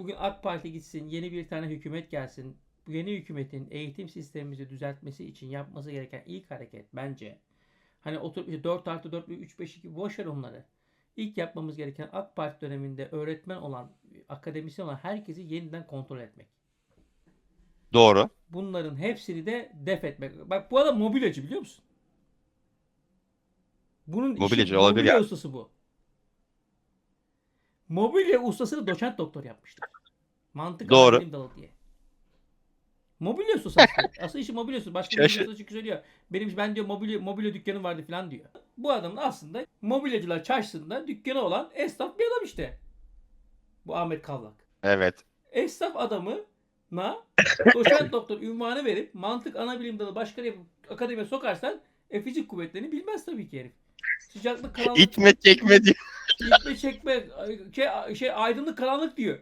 bugün AK Parti gitsin, yeni bir tane hükümet gelsin. Bu yeni hükümetin eğitim sistemimizi düzeltmesi için yapması gereken ilk hareket bence hani oturup işte 4 artı 4 3 5 2 boş ver onları. İlk yapmamız gereken AK Parti döneminde öğretmen olan, akademisyen olan herkesi yeniden kontrol etmek. Doğru. Bunların hepsini de def etmek. Bak bu adam mobilyacı biliyor musun? Bunun işi- Mobilyacı olabilir mobilya ya. ustası bu. Mobilya ustasını doçent doktor yapmışlar. Mantık Doğru. dalı diye. Mobilya ustası aslında. Asıl işi mobilya ustası. Başka bir ustası çıkıyor söylüyor. Benim ben diyor mobilya, mobilya dükkanım vardı falan diyor. Bu adamın aslında mobilyacılar çarşısında dükkanı olan esnaf bir adam işte. Bu Ahmet Kavlak Evet. esnaf adamına doçent doktor ünvanı verip mantık ana bilim dalı başkanı yapıp akademiye sokarsan e, fizik kuvvetlerini bilmez tabii ki herif. Sıcaklık karanlık İtme çekme diyor. İtme çekme şey, şey aydınlık karanlık diyor.